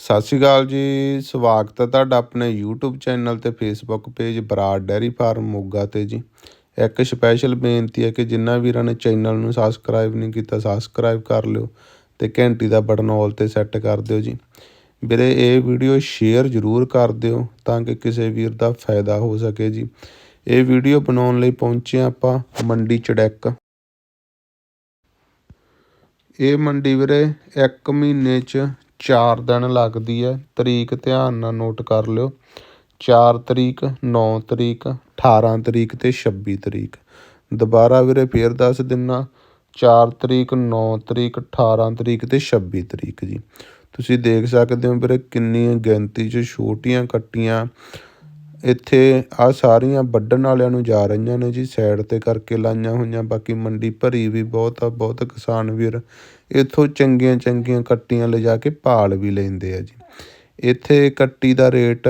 ਸਤਿ ਸ਼੍ਰੀ ਅਕਾਲ ਜੀ, ਸਵਾਗਤ ਹੈ ਤੁਹਾਡਾ ਆਪਣੇ YouTube ਚੈਨਲ ਤੇ Facebook page Brar dairy farm Moga ਤੇ ਜੀ। ਇੱਕ ਸਪੈਸ਼ਲ ਬੇਨਤੀ ਹੈ ਕਿ ਜਿੰਨਾ ਵੀਰਾਂ ਨੇ ਚੈਨਲ ਨੂੰ ਸਬਸਕ੍ਰਾਈਬ ਨਹੀਂ ਕੀਤਾ ਸਬਸਕ੍ਰਾਈਬ ਕਰ ਲਿਓ ਤੇ ਘੰਟੀ ਦਾ ਬਟਨ ਆਲ ਤੇ ਸੈੱਟ ਕਰ ਦਿਓ ਜੀ। ਵੀਰੇ, ਇਹ ਵੀਡੀਓ ਸ਼ੇਅਰ ਜ਼ਰੂਰ ਕਰ ਦਿਓ ਤਾਂ ਕਿ ਕਿਸੇ ਵੀਰ ਦਾ ਫਾਇਦਾ ਹੋ ਸਕੇ ਜੀ। ਇਹ ਵੀਡੀਓ ਬਣਾਉਣ ਲਈ ਪਹੁੰਚੇ ਹਾਂ ਆਪਾਂ ਮੰਡੀ ਚੜੈਕ। ਇਹ ਮੰਡੀ ਵੀਰੇ, ਇੱਕ ਮਹੀਨੇ 'ਚ ਚਾਰ ਦਿਨ ਲੱਗਦੀ ਹੈ। ਤਰੀਕ ਧਿਆਨ ਨਾਲ ਨੋਟ ਕਰ ਲਿਓ। ਚਾਰ ਤਰੀਕ 9 ਤਰੀਕ 18 ਤਰੀਕ ਅਤੇ ਛੱਬੀ ਤਰੀਕ। ਦੁਬਾਰਾ ਵੀਰੇ ਫੇਰ ਦੱਸ ਦਿੰਦਾ ਚਾਰ ਤਰੀਕ 9 ਤਰੀਕ 18 ਤਰੀਕ ਅਤੇ ਛੱਬੀ ਤਰੀਕ ਜੀ। ਤੁਸੀਂ ਦੇਖ ਸਕਦੇ ਹੋ ਵੀਰੇ ਕਿੰਨੀ ਗਿਣਤੀ 'ਚ ਛੋਟੀਆਂ ਕੱਟੀਆਂ ਇੱਥੇ ਆ ਸਾਰੀਆਂ ਵੱਢਣ ਵਾਲਿਆਂ ਨੂੰ ਜਾ ਰਹੀਆਂ ਨੇ ਜੀ ਸਾਈਡ ਤੇ ਕਰਕੇ ਲਾਈਆਂ ਹੋਈਆਂ, ਬਾਕੀ ਮੰਡੀ ਭਰੀ ਵੀ ਬਹੁਤ ਆ, ਬਹੁਤ ਕਿਸਾਨ ਵੀਰ ਇੱਥੋਂ ਚੰਗੀਆਂ ਚੰਗੀਆਂ ਕੱਟੀਆਂ ਲਿਜਾ ਕੇ ਪਾਲ ਵੀ ਲੈਂਦੇ ਆ ਜੀ। ਇੱਥੇ ਕੱਟੀ ਦਾ ਰੇਟ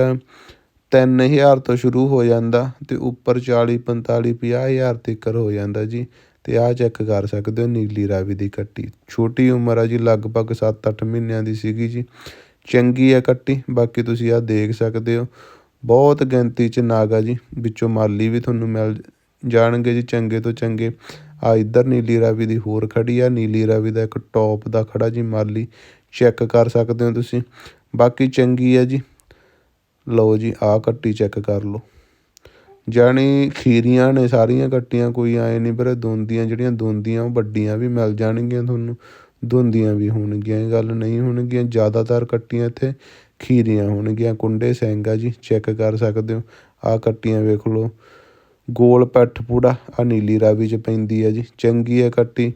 3000 ਤੋਂ ਸ਼ੁਰੂ ਹੋ ਜਾਂਦਾ ਤੇ ਉੱਪਰ 40 45 50000 ਤੱਕ ਹੋ ਜਾਂਦਾ ਜੀ। ਤੇ ਆਹ ਚੈੱਕ ਕਰ ਸਕਦੇ ਹੋ ਨੀਲੀ ਰਾਵੀ ਦੀ ਕੱਟੀ। ਛੋਟੀ ਉਮਰ ਆ ਜੀ, ਲਗਭਗ 7-8 ਮਹੀਨਿਆਂ ਦੀ ਸੀਗੀ ਜੀ। ਚੰਗੀ ਆ ਕੱਟੀ, ਬਾਕੀ ਤੁਸੀਂ ਆ ਦੇਖ ਸਕਦੇ ਹੋ। ਬਹੁਤ ਗਿਣਤੀ ਚ ਨਾਗ ਆ ਜੀ, ਵਿੱਚੋਂ ਮਾਲੀ ਵੀ ਤੁਹਾਨੂੰ ਮਿਲ ਜਾਣਗੇ ਜੀ ਚੰਗੇ ਤੋਂ ਚੰਗੇ। ਆ ਇੱਧਰ ਨੀਲੀ ਰਾਵੀ ਦੀ ਹੋਰ ਖੜੀ ਆ, ਨੀਲੀ ਰਾਵੀ ਦਾ ਇੱਕ ਟੌਪ ਦਾ ਖੜਾ ਜੀ ਮਾਲੀ। ਚੈੱਕ ਕਰ ਸਕਦੇ ਹੋ ਤੁਸੀਂ। ਬਾਕੀ ਚੰਗੀ ਆ ਜੀ। ਲਓ ਜੀ, ਆ ਕੱਟੀ ਚੈੱਕ ਕਰ ਲਓ। ਜਾਣੀ ਖੀਰੀਆਂ ਨੇ ਸਾਰੀਆਂ ਕੱਟੀਆਂ, ਕੋਈ ਆਏ ਨਹੀਂ ਪਰ ਦੋਂਦੀਆਂ ਜਿਹੜੀਆਂ ਦੋਂਦੀਆਂ, ਉਹ ਵੱਡੀਆਂ ਵੀ ਮਿਲ ਜਾਣਗੀਆਂ ਤੁਹਾਨੂੰ। ਦੋਂਦੀਆਂ ਵੀ ਹੋਣਗੀਆਂ, ਇਹ ਗੱਲ ਨਹੀਂ ਹੋਣਗੀਆਂ। ਜ਼ਿਆਦਾਤਰ ਕੱਟੀਆਂ ਇੱਥੇ ਖੀਰੀਆਂ ਹੋਣਗੀਆਂ। ਕੁੰਡੇ ਸਿੰਘ ਆ ਜੀ, ਚੈੱਕ ਕਰ ਸਕਦੇ ਹੋ। ਆ ਕੱਟੀਆਂ ਵੇਖ ਲਓ। ਗੋਲ ਪੱਠ ਪੂੜਾ ਆ ਨੀਲੀ ਰਾਵੀ ਚ ਪੈਂਦੀ ਹੈ ਜੀ। ਚੰਗੀ ਹੈ ਕੱਟੀ।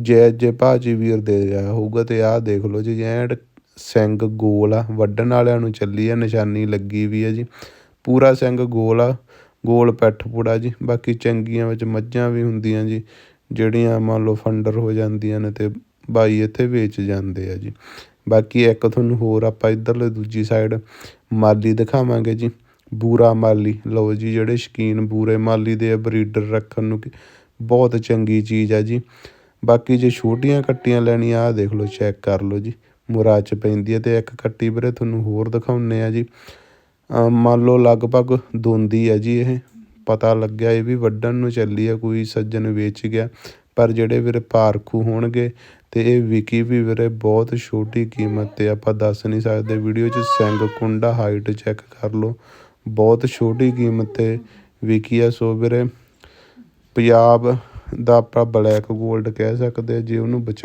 ਜੈ ਜੇ ਭਾਜੀ ਵੀਰ ਦੇ ਰਿਹਾ ਹੋਊਗਾ ਤੇ ਆਹ ਦੇਖ ਲਓ ਜੀ, ਐਂਡ ਸਿੰਘ ਗੋਲ ਆ। ਵੱਢਣ ਵਾਲਿਆਂ ਨੂੰ ਚੱਲੀ ਆ, ਨਿਸ਼ਾਨੀ ਲੱਗੀ ਵੀ ਹੈ ਜੀ। ਪੂਰਾ ਸਿੰਘ ਗੋਲ ਆ, ਗੋਲ ਪੈਠ ਪੂੜਾ ਜੀ। ਬਾਕੀ ਚੰਗੀਆਂ ਵਿੱਚ ਮੱਝਾਂ ਵੀ ਹੁੰਦੀਆਂ ਜੀ, ਜਿਹੜੀਆਂ ਮੰਨ ਲਓ ਫੰਡਰ ਹੋ ਜਾਂਦੀਆਂ ਨੇ ਤੇ ਬਾਈ ਇੱਥੇ ਵੇਚ ਜਾਂਦੇ ਆ ਜੀ। ਬਾਕੀ ਇੱਕ ਤੁਹਾਨੂੰ ਹੋਰ ਆਪਾਂ ਇੱਧਰਲੇ ਦੂਜੀ ਸਾਈਡ ਮਾਲੀ ਦਿਖਾਵਾਂਗੇ ਜੀ, ਬੂਰਾ ਮਾਲੀ। ਲਓ ਜੀ, ਜਿਹੜੇ ਸ਼ਕੀਨ ਬੂਰੇ ਮਾਲੀ ਦੇ ਬਰੀਡਰ ਰੱਖਣ ਨੂੰ ਬਹੁਤ ਚੰਗੀ ਚੀਜ਼ ਆ ਜੀ। ਬਾਕੀ ਜੇ ਛੋਟੀਆਂ ਕੱਟੀਆਂ ਲੈਣੀਆਂ ਆ ਦੇਖ ਲਓ ਚੈੱਕ ਕਰ ਲਓ ਜੀ। ਮੁਰਾ ਚ ਪੈਂਦੀ ਹੈ ਤੇ ਇੱਕ ਕੱਟੀ ਵੀਰੇ ਤੁਹਾਨੂੰ ਹੋਰ ਦਿਖਾਉਨੇ ਆ ਜੀ। ਮੰਨ ਲਓ ਲਗਭਗ ਦੋਂਦੀ ਹੈ ਜੀ ਇਹ। ਪਤਾ ਲੱਗਿਆ ਇਹ ਵੀ ਵੱਢਣ ਨੂੰ ਚੱਲੀ ਆ, ਕੋਈ ਸੱਜਣ ਵੇਚ ਗਿਆ। ਪਰ ਜਿਹੜੇ ਵੀਰੇ ਪਾਰਖੂ ਹੋਣਗੇ ਅਤੇ ਇਹ ਵਿਕੀ ਵੀ ਵੀਰੇ ਬਹੁਤ ਛੋਟੀ ਕੀਮਤ ਤੇ ਆਪਾਂ ਦੱਸ ਨਹੀਂ ਸਕਦੇ। ਵੀਡੀਓ 'ਚ ਸਿੰਗ ਕੁੰਡਾ ਹਾਈਟ ਚੈੱਕ ਕਰ ਲਓ। ਬਹੁਤ ਛੋਟੀ ਕੀਮਤ ਤੇ ਵਿਕੀ ਆ। ਸੋ ਵੀਰੇ ਪੰਜਾਬ ਦਾ ਆਪਾਂ ਬਲੈਕ 골ਡ ਕਹਿ ਸਕਦੇ ਜੇ ਉਹਨੂੰ ਬਚਾ